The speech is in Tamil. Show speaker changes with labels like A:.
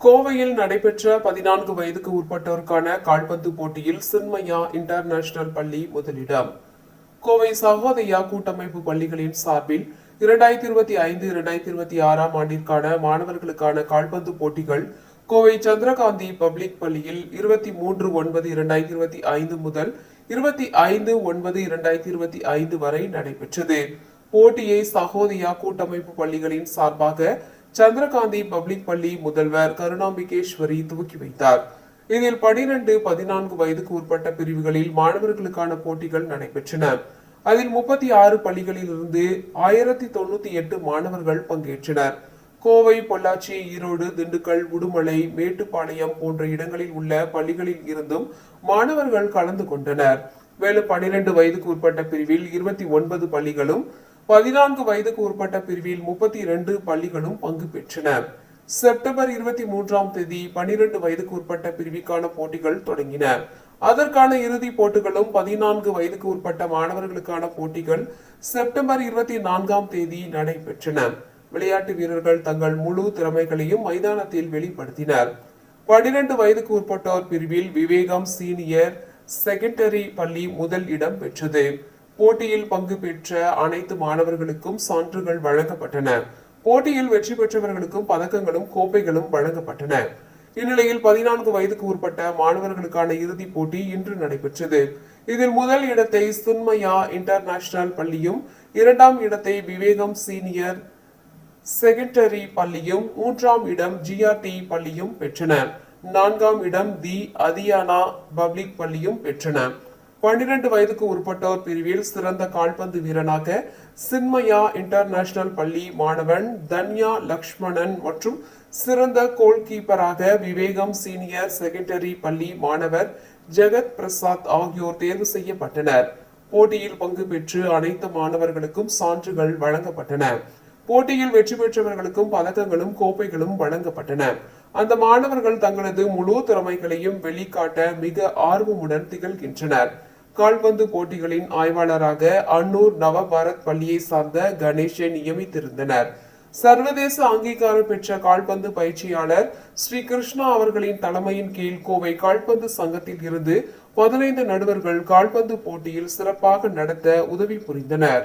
A: கோவையில் நடைபெற்ற பதினான்கு வயதுக்கு உட்பட்டோருக்கான கால்பந்து போட்டியில் சின்மயா இன்டர்நேஷனல் பள்ளி முதலிடம். கோவை சகோதயா கூட்டமைப்பு பள்ளிகளின் சார்பில் இரண்டாயிரத்தி இருபத்தி ஐந்து இரண்டாயிரத்தி இருபத்தி ஆறாம் ஆண்டிற்கான மாணவர்களுக்கான கால்பந்து போட்டிகள் கோவை சந்திரகாந்தி பப்ளிக் பள்ளியில் இருபத்தி மூன்று ஒன்பது இரண்டாயிரத்தி இருபத்தி ஐந்து முதல் இருபத்தி ஐந்து ஒன்பது இரண்டாயிரத்தி இருபத்தி ஐந்து வரை நடைபெற்றது. போட்டியை சகோதயா கூட்டமைப்பு பள்ளிகளின் சார்பாக சந்திரகாந்தி பப்ளிக் பள்ளி முதல்வர் கருணாம்பிகேஸ்வரி துவக்கி வைத்தார். இதில் பனிரெண்டு பதினான்கு வயதுக்கு உட்பட்ட பிரிவுகளில் மாணவர்களுக்கான போட்டிகள் நடைபெற்றன. அதில் முப்பத்தி ஆறு பள்ளிகளில் இருந்து ஆயிரத்தி தொண்ணூத்தி எட்டு மாணவர்கள் பங்கேற்றனர். கோவை பொள்ளாச்சி ஈரோடு திண்டுக்கல் உடுமலை மேட்டுப்பாளையம் போன்ற இடங்களில் உள்ள பள்ளிகளில் இருந்தும் மாணவர்கள் கலந்து கொண்டனர். மேலும் பனிரெண்டு வயதுக்கு உட்பட்ட பிரிவில் இருபத்தி ஒன்பது பள்ளிகளும் பதினான்கு வயதுக்கு உட்பட்ட பிரிவில் முப்பத்தி இரண்டு பள்ளிகளும் பங்கு பெற்றன. செப்டம்பர் இருபத்தி மூன்றாம் தேதி பனிரெண்டு வயதுக்கு உட்பட்ட பிரிவுக்கான போட்டிகள் தொடங்கின. அதற்கான இறுதிப் போட்டிகளும் பதினான்கு வயதுக்கு உட்பட்ட மாணவர்களுக்கான போட்டிகள் செப்டம்பர் இருபத்தி நான்காம் தேதி நடைபெற்றன. விளையாட்டு வீரர்கள் தங்கள் முழு திறமைகளையும் மைதானத்தில் வெளிப்படுத்தினர். பனிரெண்டு வயதுக்கு உட்பட்டோர் பிரிவில் விவேகம் சீனியர் செகண்டரி பள்ளி முதல் இடம் பெற்றது. போட்டியில் பங்கு பெற்ற அனைத்து மாணவர்களுக்கும் சான்றுகள் வழங்கப்பட்டன. போட்டியில் வெற்றி பெற்றவர்களுக்கும் பதக்கங்களும் கோப்பைகளும் வழங்கப்பட்டன. இந்நிலையில் பதினான்கு வயதுக்கு உட்பட்ட மாணவர்களுக்கான இறுதிப் போட்டி இன்று நடைபெற்றது. இதில் முதல் இடத்தை சுன்மயா இன்டர்நேஷனல் பள்ளியும் இரண்டாம் இடத்தை விவேகம் சீனியர் செகண்டரி பள்ளியும் மூன்றாம் இடம் ஜிஆர்டி பள்ளியும் பெற்றன. நான்காம் இடம் தி அதியானா பப்ளிக் பள்ளியும் பெற்றன. பன்னிரண்டு வயதுக்கு உட்பட்டோர் பிரிவில் சிறந்த கால்பந்து வீரனாக சின்மயா இன்டர்நேஷனல் பள்ளி மாணவன் தன்யா லக்ஷ்மணன் மற்றும் சிறந்த கோல் கீப்பராக விவேகம் சீனியர் செகண்டரி பள்ளி மாணவர் ஜெகத் பிரசாத் ஆகியோர் தேர்வு செய்யப்பட்டனர். போட்டியில் பங்கு பெற்று அனைத்து மாணவர்களுக்கும் சான்றுகள் வழங்கப்பட்டன. போட்டியில் வெற்றி பெற்றவர்களுக்கும் பதக்கங்களும் கோப்பைகளும் வழங்கப்பட்டன. அந்த மாணவர்கள் தங்களது முழு திறமைகளையும் வெளிக்காட்ட மிக ஆர்வமுடன் திகழ்கின்றனர். கால்பந்து போட்டிகளின் ஆய்வாளராக அன்னூர் நவபாரத் பள்ளியை சார்ந்த கணேஷை நியமித்திருந்தனர். சர்வதேச அங்கீகாரம் பெற்ற கால்பந்து பயிற்சியாளர் ஸ்ரீ கிருஷ்ணா அவர்களின் தலைமையின் கீழ் கோவை கால்பந்து சங்கத்தில் இருந்து பதினைந்து நடுவர்கள் கால்பந்து போட்டியில் சிறப்பாக நடத்த உதவி புரிந்தனர்.